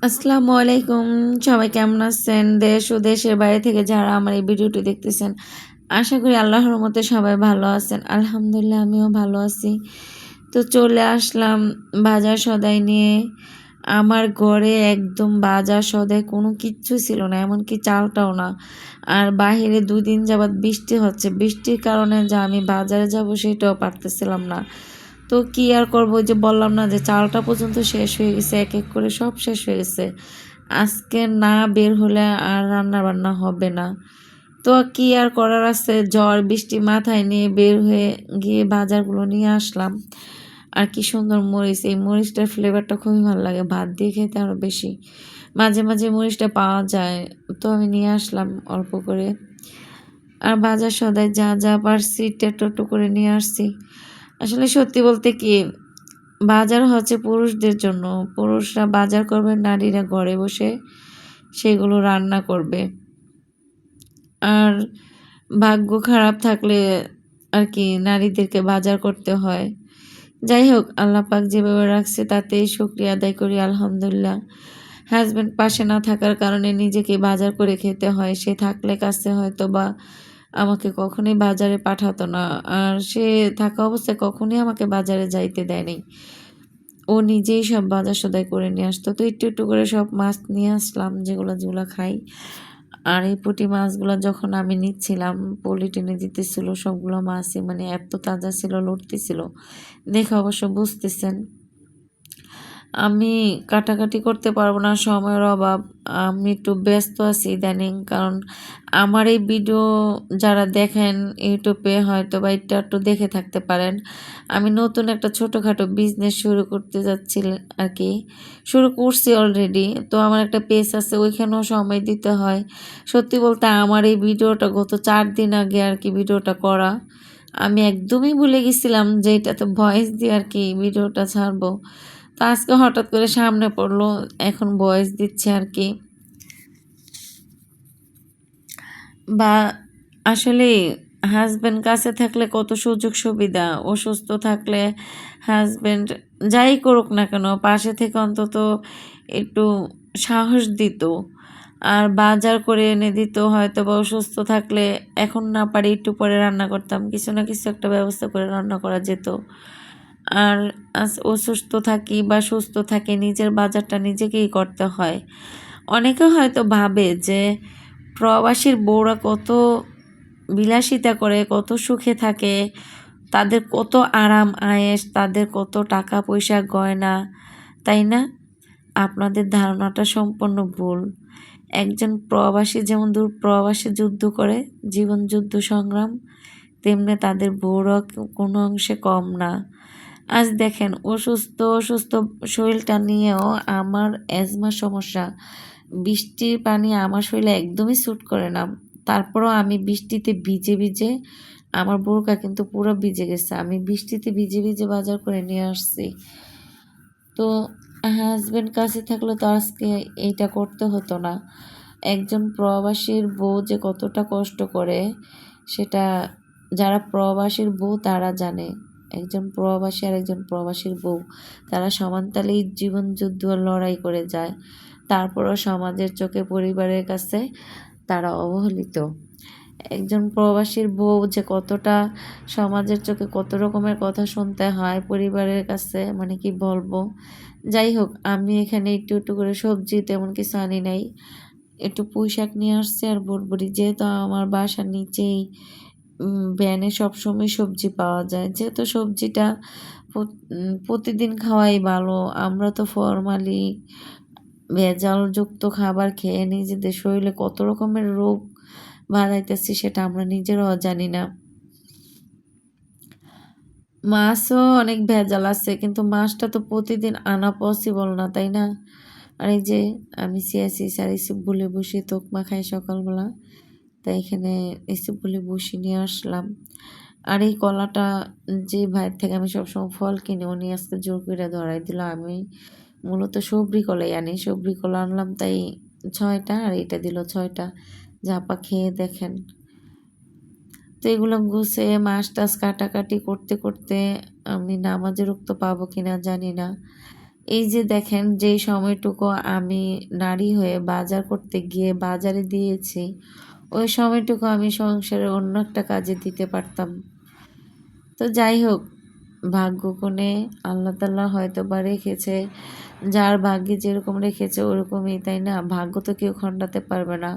আসসালামু আলাইকুম সবাই কেমন আছেন? দেশ ও দেশের বাইরে থেকে যারা আমার এই ভিডিওটি দেখতেছেন, আশা করি আল্লাহর মতে সবাই ভালো আছেন। আলহামদুলিল্লাহ, আমিও ভালো আছি। তো চলে আসলাম বাজার সদাই নিয়ে। আমার ঘরে একদম বাজার সদাই কোনো কিচ্ছু ছিল না, এমনকি চালটাও না। আর বাহিরে দুই দিন যাবৎ বৃষ্টি হচ্ছে। বৃষ্টির কারণে যা আমি বাজারে যাব সেটাও পারতেছিলাম না। তো কি আর করব যে বললাম না যে চালটা পর্যন্ত শেষ হয়ে গেছে, এক এক করে সব শেষ হয়ে গেছে। আজকে না বের হলে আর রান্না বান্না হবে না। তো কি আর করার আছে? ঝড়, বৃষ্টি মাথায় নিয়ে বের হয়ে গিয়ে বাজারগুলো নিয়ে আসলাম। আর কি সুন্দর মরিচ, এই মরিচটার ফ্লেভারটা খুবই ভালো লাগে, ভাত দিয়ে খেতে আরও বেশি। মাঝে মাঝে মরিচটা পাওয়া যায়, তো আমি নিয়ে আসলাম অল্প করে। আর বাজার সদায় যা যা পারছি টেটো করে নিয়ে আসছি। আসলে সত্যি বলতে কি, বাজার হচ্ছে পুরুষদের জন্য। পুরুষরা বাজার করবে, নারীরা ঘরে বসে সেগুলো রান্না করবে। আর ভাগ্য খারাপ থাকলে আর কি নারীদেরকে বাজার করতে হয়। যাই হোক, আল্লাহ পাক যেভাবে রাখছে তাতেই শুক্রিয়া আদায় করি, আলহামদুলিল্লাহ। হাজব্যান্ড পাশে না থাকার কারণে নিজেকে বাজার করে খেতে হয়, সে থাকলে কাছে হয়তো বা আমাকে কখনোই বাজারে পাঠাতো না। আর সে থাকা অবস্থায় কখনোই আমাকে বাজারে যাইতে দেয়নি। ও নিজেই সব বাজার সদাই করে নিয়ে আসতো। তো একটু একটু করে সব মাছ নিয়ে আসলাম, যেগুলো যেগুলো খাই। আর এই পুঁটি মাছগুলো যখন আমি নিচ্ছিলাম, পলি টেনে দিতেছিল, সবগুলো মাছই মানে এত তাজা ছিল লড়তেছিল দেখে অবশ্য বুঝতেছেন আমি কাটাকাটি করতে পারব না, সময়ের অভাব। আমি একটু ব্যস্ত আছি ইদানিং, কারণ আমার এই ভিডিও যারা দেখেন ইউটিউবে হয়তো বা এটা একটু দেখে থাকতে পারেন। আমি নতুন একটা ছোটোখাটো বিজনেস শুরু করতে যাচ্ছি আর কি। শুরু করছি অলরেডি তো আমার একটা পেজ আছে, ওইখানেও সময় দিতে হয়। সত্যি বলতে আমার এই ভিডিওটা গত চার দিন আগে আর কি ভিডিওটা করা। আমি একদমই ভুলে গেছিলাম যে এটাতে ভয়েস দিয়ে আর কি ভিডিওটা ছাড়বো। তো আজকে হঠাৎ করে সামনে পড়ল, এখন বয়স দিচ্ছে আর কি। বা আসলে হাজব্যান্ড কাছে থাকলে কত সুযোগ সুবিধা, অসুস্থ থাকলে হাজব্যান্ড যাই করুক না কেন, পাশে থেকে অন্তত একটু সাহস দিত। আর বাজার করে এনে দিত হয়তো বা অসুস্থ থাকলে এখন না পারি একটু পরে রান্না করতাম, কিছু না কিছু একটা ব্যবস্থা করে রান্না করা যেত। আর অসুস্থ থাকি বা সুস্থ থাকি, নিজের বাজারটা নিজেকেই করতে হয়। অনেকে হয়তো ভাবে যে প্রবাসীর বউরা কত বিলাসিতা করে, কত সুখে থাকে, তাদের কত আরাম আয়েস তাদের কত টাকা পয়সা গয়না, তাই না? আপনাদের ধারণাটা সম্পূর্ণ ভুল। একজন প্রবাসী যেমন দূর প্রবাসী যুদ্ধ করে, জীবন যুদ্ধ সংগ্রাম, তেমনি তাদের বউরা কোনো অংশে কম না। আজ দেখেন, অসুস্থ অসুস্থ শরীরটা নিয়েও আমার অ্যাজমা সমস্যা। বৃষ্টির পানি আমার শরীরে একদমই স্যুট করে না। তারপরও আমি বৃষ্টিতে ভিজে ভিজে আমার বোরকা কিন্তু পুরো ভিজে গেছে। আমি বৃষ্টিতে ভিজে ভিজে বাজার করে নিয়ে আসছি। তো হাজব্যান্ড কাছে থাকলে তো আজকে এইটা করতে হতো না। একজন প্রবাসীর বউ যে কতটা কষ্ট করে, সেটা যারা প্রবাসীর বউ তারা জানে। একজন প্রবাসী আর একজন প্রবাসীর বউ। তারা সমানতালেই জীবন, যুদ্ধ লড়াই করে যায়। তারপরও সমাজের চোখে পরিবারের কাছে তারা অবহেলিত। একজন প্রবাসীর বউ যে কতটা সমাজের চোখে কত রকমের কথা শুনতে হয়, পরিবারের কাছে মানে কি বলব? যাই হোক, আমি এখানে একটু একটু করে সবজি তেমন কিছু আনি নাই। একটু পুঁই শাক নিয়ে আসছি আর বটবড়ি। যেহেতু আমার বাসার নিচেই ভ্যানে সবসময় সবজি পাওয়া যায়। যেহেতু সবজিটা প্রতিদিন খাওয়াই ভালো, আমরা তো ফরমালি ভেজালযুক্ত খাবার খেয়ে নিজেদের শরীরে কত রকমের রোগ বাঁধাইতেছি সেটা আমরা নিজেরাও জানি না। মাছও অনেক ভেজাল আছে, কিন্তু মাছটা তো প্রতিদিন আনা পসিবল না, তাই না? আর এই যে আমি সিয়াসি সারিসি বলে বসে তোকমা খাই সকালবেলা। তাই এখানে এসে বলে বসে নিয়ে আসলাম। আর এই কলাটা যে ভাইয়ের থেকে আমি সবসময় ফল কিনে, উনি আজকে জোর করে ধরাই দিল। আমি মূলত সবরি কলাই আনি। সবরি কলা আনলাম তাই ছয়টা আর এটা দিল ছয়টা। জাপা খেয়ে দেখেন। তো এগুলো গুছে মাছ টাছ কাটাকাটি করতে করতে আমি নামাজের উক্ত পাবো কিনা জানি না। এই যে দেখেন যেই সময়টুকু আমি নারী হয়ে বাজার করতে গিয়ে বাজারে দিয়েছি ওই সময়টুকু আমি সংসারে অন্য একটা কাজে দিতে পারতাম। তো যাই হোক, ভাগ্য কোণে আল্লাহ তাল্লাহ হয়তো বা রেখেছে, যার ভাগ্যে যেরকম রেখেছে ওরকমই, তাই না? ভাগ্য তো কেউ খণ্ডাতে পারবে না।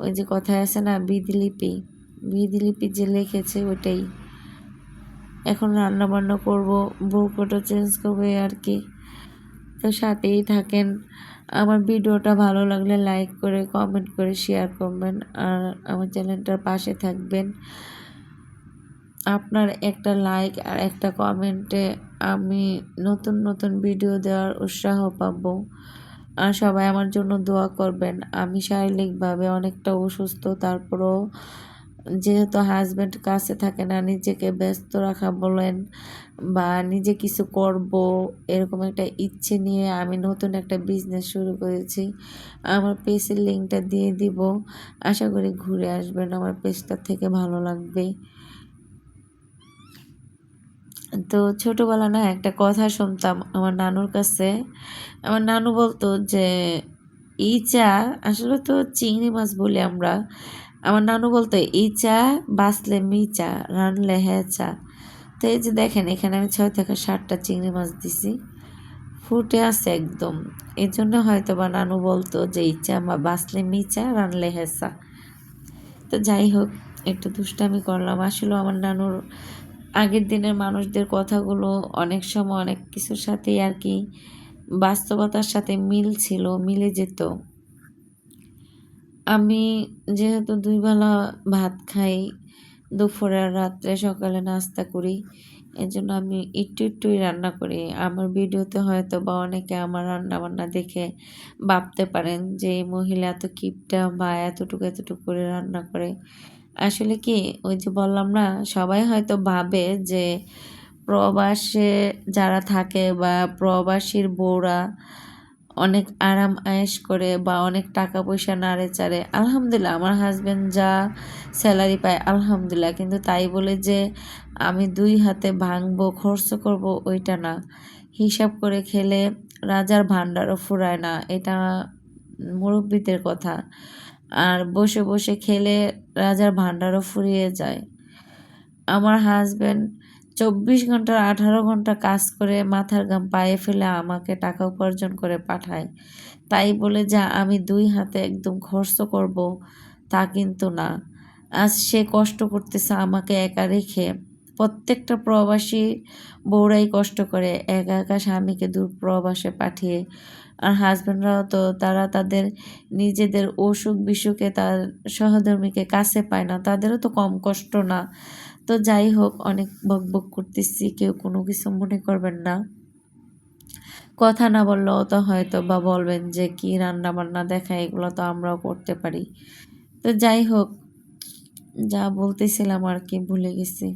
ওই যে কথায় আছে না, বিধিলিপি বিধিলিপি যে লিখেছে ওইটাই। এখন রান্না বান্না করব বুকটা চেঞ্জ করব আর কি। তো সাথেই থাকেন। আমার ভিডিওটা ভালো লাগলে লাইক করে কমেন্ট করে শেয়ার করবেন আর আমার চ্যানেলটার পাশে থাকবেন। আপনার একটা লাইক আর একটা কমেন্টে আমি নতুন নতুন ভিডিও দেওয়ার উৎসাহ পাবো। আর সবাই আমার জন্য দোয়া করবেন। আমি শারীরিকভাবে অনেকটা অসুস্থ, তারপরেও যেহেতু হাজব্যান্ড কাছে থাকে না, নিজেকে ব্যস্ত রাখা বলেন বা নিজে কিছু করব এরকম একটা ইচ্ছে নিয়ে আমি নতুন একটা বিজনেস শুরু করেছি, আমার পেজের লিঙ্কটা দিয়ে দিব। আশা করি ঘুরে আসবেন, আমার পেজটা থেকে ভালো লাগবে। তো ছোটোবেলা না একটা কথা শুনতাম আমার নানুর কাছে। আমার নানু বলতো যে এই চা আসলে তো চিংড়ি মাছ বলি আমরা। আমার নানু বলতো, এই চা বাঁচলে মি চা, রানলে হ্যাঁ চা। তো এই যে দেখেন, এখানে আমি ছয় থেকে সাতটা চিংড়ি মাছ দিছি। ফুটে আছে একদম। এই জন্য হয়তো বা নানু বলতো যে, এই চা বাঁচলে মি চা, রানলে হ্যাঁ চা। তো যাই হোক, একটু দুষ্টামি করলাম। আসলে আমার নানুর আগের দিনের মানুষদের কথাগুলো অনেক সময় অনেক কিছুর সাথেই আর কি বাস্তবতার সাথে মিল ছিল, মিলে যেত। আমি যেহেতু দুই বেলা ভাত খাই, দুপুরে আর রাত্রে সকালে নাস্তা করি এই জন্য আমি একটু একটুই রান্না করি। আমার ভিডিওতে হয়তো বা অনেকে আমার রান্না বান্না দেখে ভাবতে পারেন যে, এই মহিলা এত কিপটা বা এতটুকু এতটুকু করে রান্না করে। আসলে কি, ওই যে বললাম না, সবাই হয়তো ভাবে যে, প্রবাসে যারা থাকে বা প্রবাসীর বউরা অনেক আরাম আয়েস করে বা অনেক টাকা পয়সা নাড়ে চাড়ে, আলহামদুলিল্লাহ, আমার হাজব্যান্ড যা স্যালারি পায়, আলহামদুলিল্লাহ। কিন্তু তাই বলে যে আমি দুই হাতে ভাঙবো, খরচ করব ওইটা না। হিসাব করে খেলে রাজার ভাণ্ডারও ফুরায় না, এটা মুরব্বীদের কথা। আর বসে বসে খেলে রাজার ভাণ্ডারও ফুরিয়ে যায়। আমার হাজব্যান্ড চব্বিশ ঘণ্টার আঠারো ঘণ্টা কাজ করে মাথার গাম পায়ে ফেলে আমাকে টাকা উপার্জন করে পাঠায়। তাই বলে যা আমি দুই হাতে একদম খরচ করব তা কিন্তু না। আজ সে কষ্ট করতেছে আমাকে একা রেখে। প্রত্যেকটা প্রবাসী বউরাই কষ্ট করে। একা একা স্বামীকে দূর প্রবাসে পাঠিয়ে। আর হাজব্যান্ডরাও তো, তারা তাদের নিজেদের অসুখ বিসুখে তার সহধর্মীকে কাছে পায় না। তাদেরও তো কম কষ্ট না। তো যাই হোক, অনেক বক বক করতেছি, কেউ কোনো কিছু মনে করবেন না। কথা না বললেও তো হয়তো বা বলবেন যে, কি রান্না বান্না দেখা, এগুলো তো আমরাও করতে পারি। তো যাই হোক, যা বলতেছিলাম আর কি, ভুলে গেছি।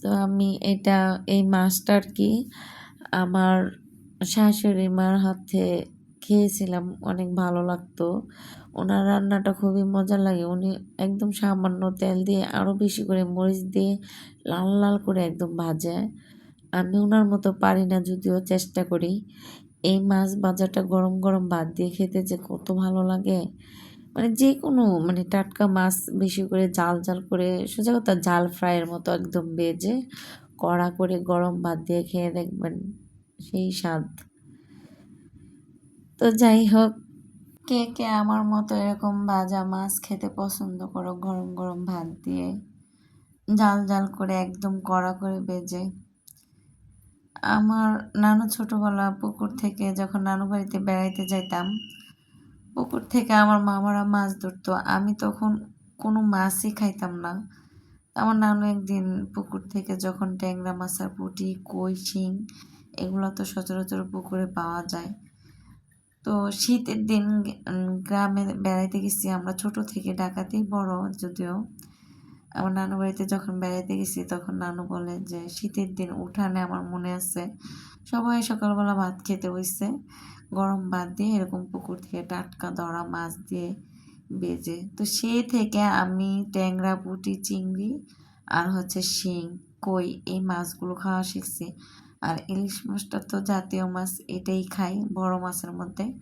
তো আমি এটা, এই মাছটা আর কি, আমার শাশুড়ি মার হাতে খেয়েছিলাম, অনেক ভালো লাগতো। ওনার রান্নাটা খুবই মজা লাগে। উনি একদম সামান্য তেল দিয়ে আরও বেশি করে মরিচ দিয়ে লাল লাল করে একদম ভাজে। আমি ওনার মতো পারি না, যদিও চেষ্টা করি। এই মাছ ভাজাটা গরম গরম ভাত দিয়ে খেতে যে কত ভালো লাগে। মানে যে কোনো মানে টাটকা মাছ বেশি করে জাল জাল করে, সোজা কথা জাল ফ্রাইয়ের মতো একদম বেজে কড়া করে গরম ভাত দিয়ে খেয়ে দেখবেন সেই স্বাদ। তো যাই হোক কে কে আমার মতো এরকম ভাজা মাছ খেতে পছন্দ করো? গরম গরম ভাত দিয়ে জাল জাল করে একদম কড়া করে বেজে। আমার নানু ছোটোবেলা পুকুর থেকে যখন নানু বাড়িতে বেড়াইতে যাইতাম, পুকুর থেকে আমার মামারা মাছ ধরতো। আমি তখন কোনো মাছই খাইতাম না। আমার নানু একদিন পুকুর থেকে যখন ট্যাংরা মাছ আর পুঁটি, কই, শিং, এগুলো তো সচরাচর পুকুরে পাওয়া যায়। তো শীতের দিন গ্রামে বেড়াইতে গেছি আমরা ছোট থেকে ডাকাতেই বড় যদিও। আমার নানু বাড়িতে যখন বেড়াইতে গেছি তখন নানু বলে যে, শীতের দিন উঠানে আমার মনে আছে, সবাই সকালবেলা ভাত খেতে বসছে গরম ভাত দিয়ে এরকম পুকুর থেকে টাটকা ধরা মাছ দিয়ে বেজে। তো সে থেকে আমি ট্যাংরা, পুটি, চিংড়ি আর হচ্ছে শিং, কই এই মাছগুলো খাওয়া শিখছি। আর ইলিশ মাছটা তো জাতীয় মাছ, এটাই খাই বড় মাছের মধ্যে।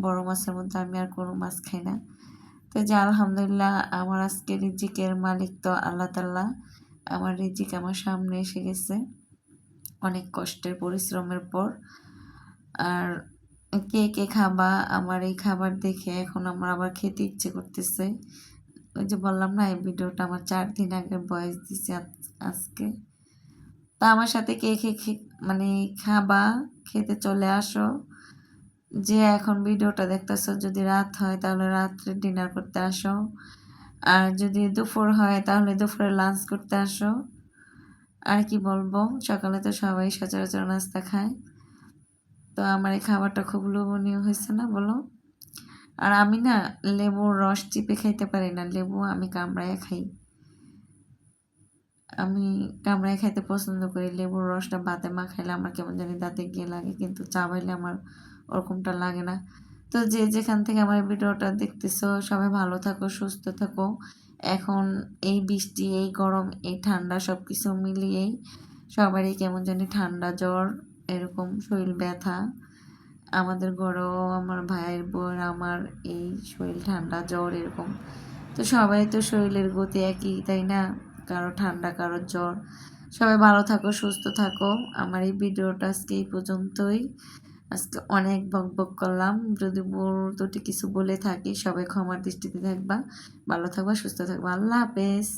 বড় মাছের মধ্যে আমি আর কোনো মাছ খাই না। তো যে, আলহামদুলিল্লাহ আমার আজকে রিজিকের মালিক তো আল্লাহ তাল্লাহ আমার রিজিক আমার সামনে এসে গেছে অনেক কষ্টের পরিশ্রমের পর। আর কে কে খাবা, আমার এই খাবার দেখে এখন আমার আবার খেতে ইচ্ছে করতেছে। ওই যে বললাম না, এই ভিডিওটা আমার চার দিন আগে বয়স দিছে আজ- আজকে। তা আমার সাথে কে কে মানে খাবা, খেতে চলে আসো। যে এখন ভিডিওটা দেখতেছো, যদি রাত হয় তাহলে রাত্রে ডিনার করতে আসো। আর যদি দুপুর হয় তাহলে দুপুরে লাঞ্চ করতে আসো। আর কি বলব, সকালে তো সবাই সচরাচর নাস্তা খায়। তো আমার এই খাবারটা খুব লোভনীয় হয়েছে না বলো? আর আমি না লেবুর রস চিপে খাইতে পারি না, লেবু আমি কামড়ায় খাই। আমি কামড়ায় খাইতে পছন্দ করি, লেবুর রসটা ভাতে মাখাইলে আমার কেমন জানি দাঁতে গিয়ে লাগে, কিন্তু চা চাবাইলে আমার ওরকমটা লাগে না। তো যে যেখান থেকে আমার ভিডিওটা দেখতেছো, সবাই ভালো থাকো, সুস্থ থাকো। এখন এই বৃষ্টি, এই গরম, এই ঠান্ডা সব কিছু মিলিয়েই সবারই কেমন জানি ঠান্ডা জ্বর, এরকম শরীর ব্যথা। আমাদের ঘরেও আমার ভাইয়ের বোন, আমার এই শরীর ঠান্ডা, জ্বর এরকম। তো সবাই তো শরীরের গতি একই, তাই না? কারও ঠান্ডা, কারও জ্বর। সবাই ভালো থাকো, সুস্থ থাকো। আমার এই ভিডিওটা আজকে এই পর্যন্তই। আজকে অনেক বক বক করলাম। যদি দুটি কিছু বলে থাকি, সবাই ক্ষমার দৃষ্টিতে থাকবা। ভালো থাকবা, সুস্থ থাকবা। আল্লাহ হাফেজ।